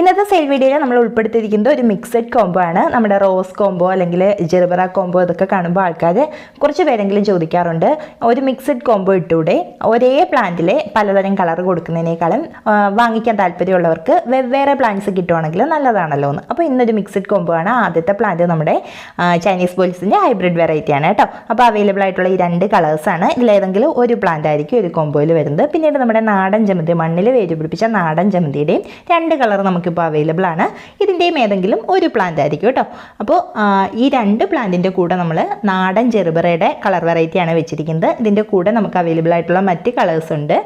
ഇന്നത്തെ സെയിൽ വീഡിയോയിൽ നമ്മൾ ഉൾപ്പെടുത്തിയിരിക്കുന്നത് ഒരു മിക്സഡ് കോംബോ ആണ്. നമ്മുടെ റോസ് കോംബോ അല്ലെങ്കിൽ ജെർബറ കോംബോ ഇതൊക്കെ കാണുമ്പോൾ ആൾക്കാർ കുറച്ച് പേരെങ്കിലും ചോദിക്കാറുണ്ട്. ഒരു മിക്സഡ് കോംബോ ഇട്ടൂടെ ഒരേ പ്ലാന്റിലെ പലതരം കളർ കൊടുക്കുന്നതിനേക്കാളും വാങ്ങിക്കാൻ താല്പര്യമുള്ളവർക്ക് വെവ്വേറെ പ്ലാന്റ്സ് കിട്ടുവാണെങ്കിൽ നല്ലതാണല്ലോ എന്ന്. അപ്പോൾ ഇന്നൊരു മിക്സഡ് കോംബോ ആണ് ആദ്യത്തെ പ്ലാന്റ് നമ്മുടെ ചൈനീസ് ബോൾസിന്റെ ഹൈബ്രിഡ് വെറൈറ്റി ആണ് കേട്ടോ. അപ്പോൾ അവൈലബിൾ ആയിട്ടുള്ള ഈ രണ്ട് കളേഴ്സാണ് ഇതിലേതെങ്കിലും ഒരു പ്ലാന്റ് ആയിരിക്കും ഒരു കോംബോയിൽ വരുന്നത്. പിന്നീട് നമ്മുടെ നാടൻ ജമന്തി മണ്ണിൽ വേര് പിടിപ്പിച്ച നാടൻ ജമന്തിയുടെയും രണ്ട് കളർ നമുക്കിപ്പോൾ അവൈലബിൾ ആണ്. ഇതിന്റെയും ഏതെങ്കിലും ഒരു പ്ലാന്റ് ആയിരിക്കും കേട്ടോ. അപ്പോൾ ഈ രണ്ട് പ്ലാന്റിന്റെ കൂടെ നമ്മൾ നാടൻ ചെറുപറയുടെ കളർ വെറൈറ്റിയാണ് വെച്ചിരിക്കുന്നത്. ഇതിന്റെ കൂടെ നമുക്ക് അവൈലബിൾ ആയിട്ടുള്ള മറ്റ് കളേഴ്സ് ഉണ്ട്.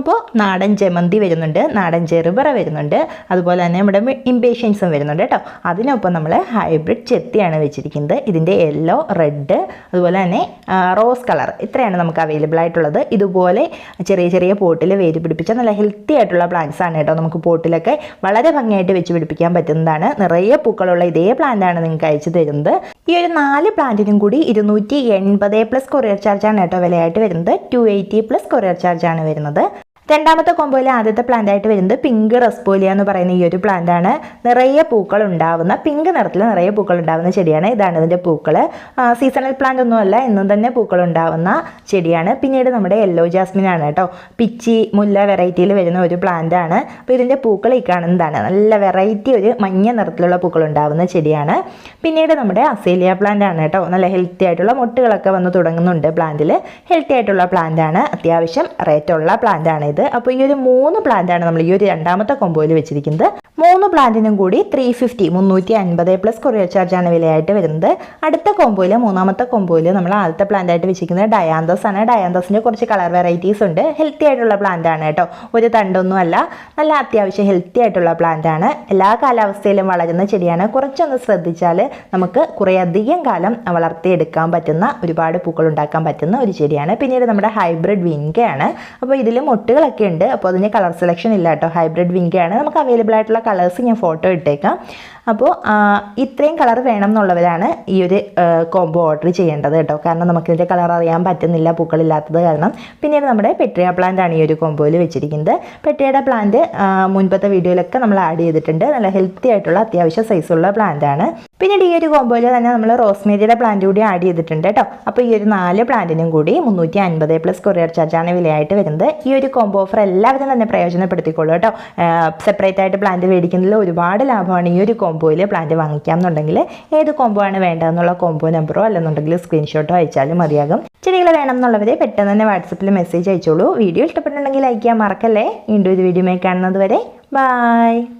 അപ്പോൾ നാടൻ ജമന്തി വരുന്നുണ്ട് നാടൻ ചെറുപറ വരുന്നുണ്ട് അതുപോലെ തന്നെ നമ്മുടെ ഇമ്പേഷ്യൻസും വരുന്നുണ്ട് കേട്ടോ. അതിനൊപ്പം നമ്മൾ ഹൈബ്രിഡ് ചെത്തിയാണ് വെച്ചിരിക്കുന്നത്. ഇതിന്റെ യെല്ലോ റെഡ് അതുപോലെ തന്നെ റോസ് കളർ ഇത്രയാണ് നമുക്ക് അവൈലബിൾ ആയിട്ടുള്ളത്. ഇതുപോലെ ചെറിയ ചെറിയ പോട്ടിൽ വേര് പിടിപ്പിച്ച നല്ല ഹെൽത്തി ആയിട്ടുള്ള പ്ലാന്റ്സ് ആണ് കേട്ടോ നമുക്ക് പോട്ടിലൊക്കെ വളരെ ഭംഗിയായിട്ട് വെച്ച് പിടിപ്പിക്കാൻ പറ്റുന്നതാണ്. നിറയെ പൂക്കളുള്ള ഇതേ പ്ലാന്റ് ആണ് നിങ്ങൾക്ക് അയച്ചു തരുന്നത്. ഈ ഒരു നാല് പ്ലാന്റിനും കൂടി ഇരുന്നൂറ്റി എൺപത് പ്ലസ് കൊറിയർ ചാർജാണ് കേട്ടോ വിലയായിട്ട് വരുന്നത്. ടു എയ്റ്റി പ്ലസ് കൊറിയർ ചാർജാണ് വരുന്നത്. രണ്ടാമത്തെ കോമ്പോയിലെ ആദ്യത്തെ പ്ലാന്റ് ആയിട്ട് വരുന്നത് പിങ്ക് റെസ്പോലിയ എന്ന് പറയുന്ന ഈ ഒരു പ്ലാന്റ് ആണ്. നിറയെ പൂക്കൾ ഉണ്ടാവുന്ന പിങ്ക് നിറത്തിൽ നിറയെ പൂക്കൾ ഉണ്ടാവുന്ന ചെടിയാണ്. ഇതാണ് ഇതിന്റെ പൂക്കൾ. സീസണൽ പ്ലാന്റ് ഒന്നുമല്ല എന്നും തന്നെ പൂക്കൾ ഉണ്ടാവുന്ന ചെടിയാണ്. പിന്നീട് നമ്മുടെ യെല്ലോ ജാസ്മിൻ ആണ് കേട്ടോ. പിച്ചി മുല്ല വെറൈറ്റിയിൽ വരുന്ന ഒരു പ്ലാന്റ് ആണ്. അപ്പോൾ ഇതിന്റെ പൂക്കൾ ഈ കാണുന്നതാണ്. നല്ല വെറൈറ്റി ഒരു മഞ്ഞ നിറത്തിലുള്ള പൂക്കൾ ഉണ്ടാവുന്ന ചെടിയാണ്. പിന്നീട് നമ്മുടെ അസേലിയ പ്ലാന്റ് ആണ് കേട്ടോ. നല്ല ഹെൽത്തി ആയിട്ടുള്ള മുട്ടുകളൊക്കെ വന്ന് തുടങ്ങുന്നുണ്ട് പ്ലാന്റിൽ ഹെൽത്തി ആയിട്ടുള്ള പ്ലാന്റ് ആണ്. അത്യാവശ്യം റേറ്റുള്ള പ്ലാന്റ് ആണ് ഇത്. അപ്പോൾ ഈ ഒരു മൂന്ന് പ്ലാന്റ് ആണ് നമ്മൾ ഈ ഒരു രണ്ടാമത്തെ കൊമ്പോയിൽ വെച്ചിരിക്കുന്നത്. മൂന്ന് പ്ലാന്റിനും കൂടി ത്രീ ഫിഫ്റ്റി മുന്നൂറ്റി അൻപത് പ്ലസ് കൊറിയർ ചാർജാണ് വിലയായിട്ട് വരുന്നത്. അടുത്ത കോമ്പോയിൽ മൂന്നാമത്തെ കോമ്പോയിൽ നമ്മൾ ആദ്യത്തെ പ്ലാന്റ് ആയിട്ട് വെച്ചിരിക്കുന്നത് ഡയാന്തോസ് ആണ്. ഡയാന്തസിന്റെ കുറച്ച് കളർ വെറൈറ്റീസ് ഉണ്ട്. ഹെൽത്തി ആയിട്ടുള്ള പ്ലാന്റ് ആണ് കേട്ടോ. ഒരു തണ്ടൊന്നും അല്ല. നല്ല അത്യാവശ്യം ഹെൽത്തി ആയിട്ടുള്ള പ്ലാന്റ് ആണ്. എല്ലാ കാലാവസ്ഥയിലും വളരുന്ന ചെടിയാണ്. കുറച്ചൊന്ന് ശ്രദ്ധിച്ചാൽ നമുക്ക് കുറേ അധികം കാലം വളർത്തിയെടുക്കാൻ പറ്റുന്ന ഒരുപാട് പൂക്കൾ ഉണ്ടാക്കാൻ പറ്റുന്ന ഒരു ചെടിയാണ്. പിന്നീട് നമ്മുടെ ഹൈബ്രിഡ് വിങ്കയാണ് അപ്പോൾ ഇതിൽ മൊട്ടുകളൊക്കെ ഉണ്ട്. അപ്പോൾ അതിന് കളർ സെലക്ഷൻ ഇല്ല കേട്ടോ. ഹൈബ്രിഡ് വിങ്കയാണ് നമുക്ക് അവൈലബിൾ ആയിട്ടുള്ള കളേഴ്സ് ഞാൻ ഫോട്ടോ ഇട്ടേക്കാം. അപ്പോൾ ഇത്രയും കളർ വേണം എന്നുള്ളവരാണ് ഈ ഒരു കോംബോ ഓർഡർ ചെയ്യേണ്ടത് കേട്ടോ. കാരണം നമുക്കിതിന്റെ കളർ അറിയാൻ പറ്റുന്നില്ല പൂക്കളില്ലാത്തത് കാരണം. പിന്നീട് നമ്മുടെ പെട്രിയ പ്ലാന്റ് ആണ് ഈ ഒരു കോംബോയിൽ വെച്ചിരിക്കുന്നത്. പെട്രിയയുടെ പ്ലാന്റ് മുൻപത്തെ വീഡിയോയിലൊക്കെ നമ്മൾ ആഡ് ചെയ്തിട്ടുണ്ട്. നല്ല ഹെൽത്തി ആയിട്ടുള്ള അത്യാവശ്യം സൈസുള്ള പ്ലാന്റ് ആണ്. പിന്നീട് ഈ ഒരു കോംബോയിൽ തന്നെ നമ്മൾ റോസ്മേരിയുടെ പ്ലാന്റ് കൂടി ആഡ് ചെയ്തിട്ടുണ്ട് കേട്ടോ. അപ്പോൾ ഈ ഒരു നാല് പ്ലാന്റിനും കൂടി മുന്നൂറ്റി അൻപത് പ്ലസ് കൊറിയർ ചാർജാണ് വിലയായിട്ട് വരുന്നത്. ഈ ഒരു കോംബോ ഓഫർ എല്ലാവരും തന്നെ പ്രയോജനപ്പെടുത്തിക്കോളൂ കേട്ടോ. സെപ്പറേറ്റ് ആയിട്ട് പ്ലാന്റ് മേടിക്കുന്നതിൽ ഒരുപാട് ലാഭമാണ്. ഈ ഒരു കോംബോയിൽ പ്ലാന്റ് വാങ്ങിക്കാം എന്നുണ്ടെങ്കിൽ ഏത് കോംബോ ആണ് വേണ്ടതെന്നുള്ള കോംബോ നമ്പറോ അല്ലെന്നുണ്ടെങ്കിൽ സ്ക്രീൻഷോട്ടോ അയച്ചാലും മതിയാകും. ചെടികൾ വേണം എന്നുള്ളവരെ പെട്ടെന്ന് തന്നെ വാട്സപ്പിൽ മെസ്സേജ് അയച്ചോളൂ. വീഡിയോ ഇഷ്ടപ്പെട്ടിട്ടുണ്ടെങ്കിൽ ലൈക്ക് ചെയ്യാൻ മറക്കല്ലേ. വീണ്ടും ഒരു വീഡിയോ കാണുന്നത് വരെ. ബൈ